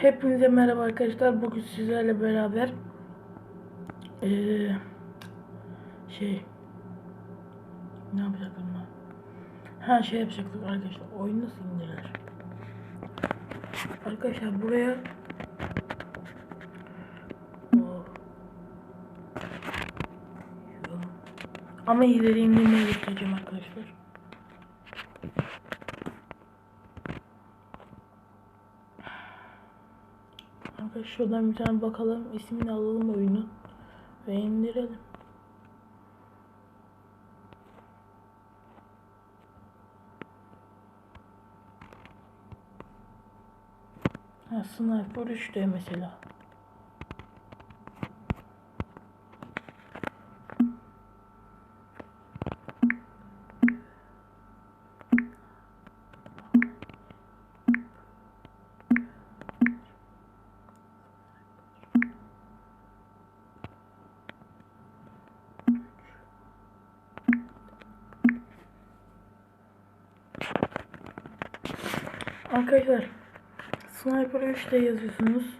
Hepinize merhaba arkadaşlar. Bugün sizlerle beraber eee şey ne yapacaktık lan? Ha şey yapacaktık arkadaşlar. Oyun nasıl indirilir? Arkadaşlar buraya Oh. Ama ileri göstereceğim arkadaşlar. Arkadaşlar şuradan bir tane bakalım. ismini alalım oyunun. Ve indirelim. Ha, Sniper 3D mesela. Arkadaşlar Sniper 3 diye yazıyorsunuz.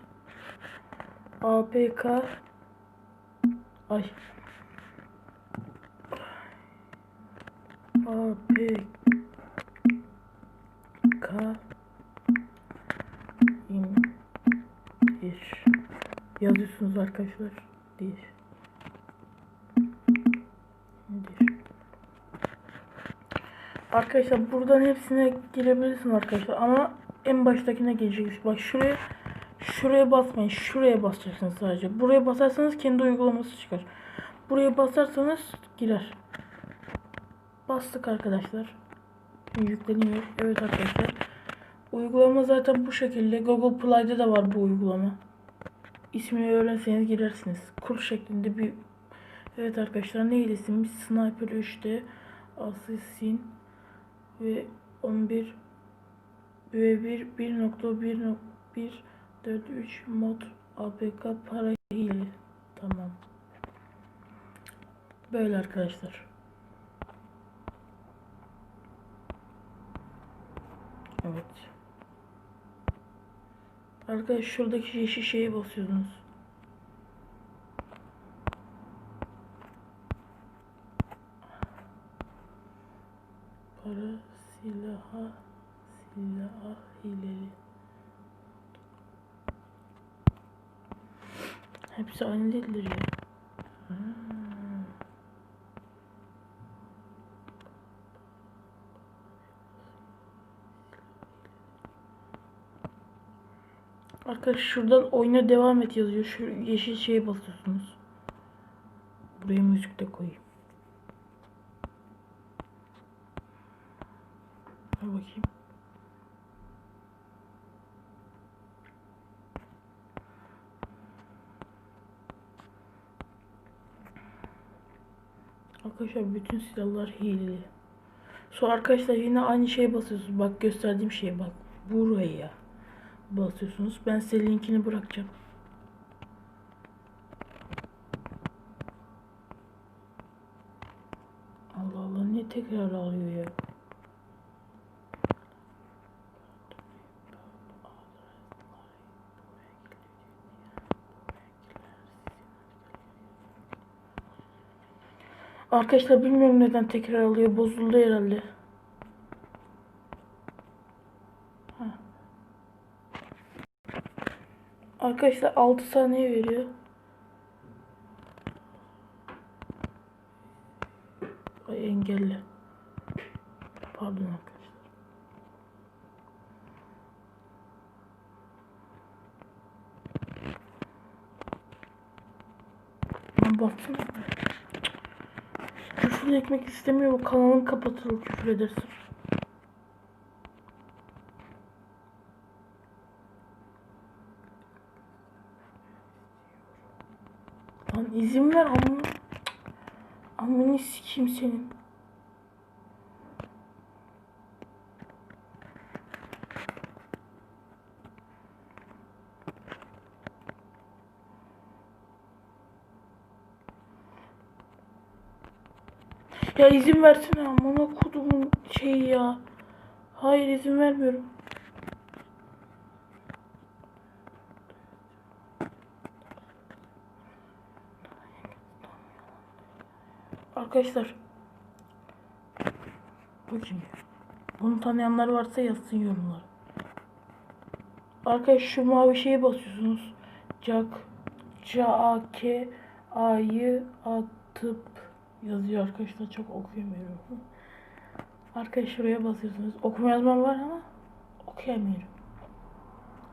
APK Ay. APK in. 1 yazıyorsunuz arkadaşlar. 1 Arkadaşlar buradan hepsine girebilirsin arkadaşlar ama en baştakine geleceksin. Bak şuraya şuraya basmayın. Şuraya basacaksınız sadece. Buraya basarsanız kendi uygulaması çıkar. Buraya basarsanız girer. Bastık arkadaşlar. Yükleniyor. Evet arkadaşlar. Uygulama zaten bu şekilde. Google Play'da da var bu uygulama. İsmini öğrenseniz girersiniz. Kur şeklinde bir Evet arkadaşlar neydi ismimiz? Sniper 3'te Assassin ve 11 ve 1 1.1.143 mod APK para hile. Tamam. Böyle arkadaşlar. Evet. Arkadaşlar şuradaki yeşil şeye basıyorsunuz. Para silaha silah ileri. Hepsi aynı değildir ya. Hmm. Arkadaşlar şuradan oyuna devam et yazıyor. Şu yeşil şeye basıyorsunuz. Buraya müzik de koyayım. Dur bakayım. Arkadaşlar bütün silahlar hileli. Sonra arkadaşlar yine aynı şeye basıyorsunuz. Bak gösterdiğim şeye bak. Buraya basıyorsunuz. Ben size linkini bırakacağım. Allah Allah ne tekrar alıyor ya. Arkadaşlar bilmiyorum neden tekrar alıyor. Bozuldu herhalde. Ha. Arkadaşlar 6 saniye veriyor. Ay engelle. Pardon arkadaşlar. Lan baksana. Küfür etmek istemiyorum. Kanalım kapatılır küfür edersin. Lan izin ver amma. Amını sikeyim senin. Ya izin versene amına kodumun şeyi ya. Hayır izin vermiyorum. Arkadaşlar. Bu kim? Bunu tanıyanlar varsa yazsın yorumlara. Arkadaş şu mavi şeye basıyorsunuz. Cak. Cak. A'yı atıp yazıyor arkadaşlar. Çok okuyamıyorum. Arkadaş şuraya basıyorsunuz. Okuma yazmam var ama okuyamıyorum.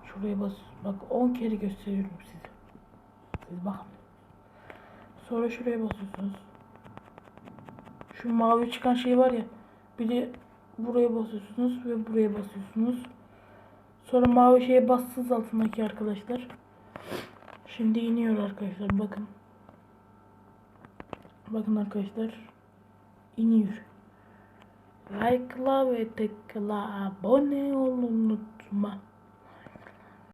Şuraya bas. Bak 10 kere gösteriyorum size. Siz bakın. Sonra şuraya basıyorsunuz. Şu mavi çıkan şey var ya. Bir de buraya basıyorsunuz ve buraya basıyorsunuz. Sonra mavi şeye bassız altındaki arkadaşlar. Şimdi iniyor arkadaşlar bakın. Bakın arkadaşlar. iniyor. Like'la ve tıkla abone ol unutma.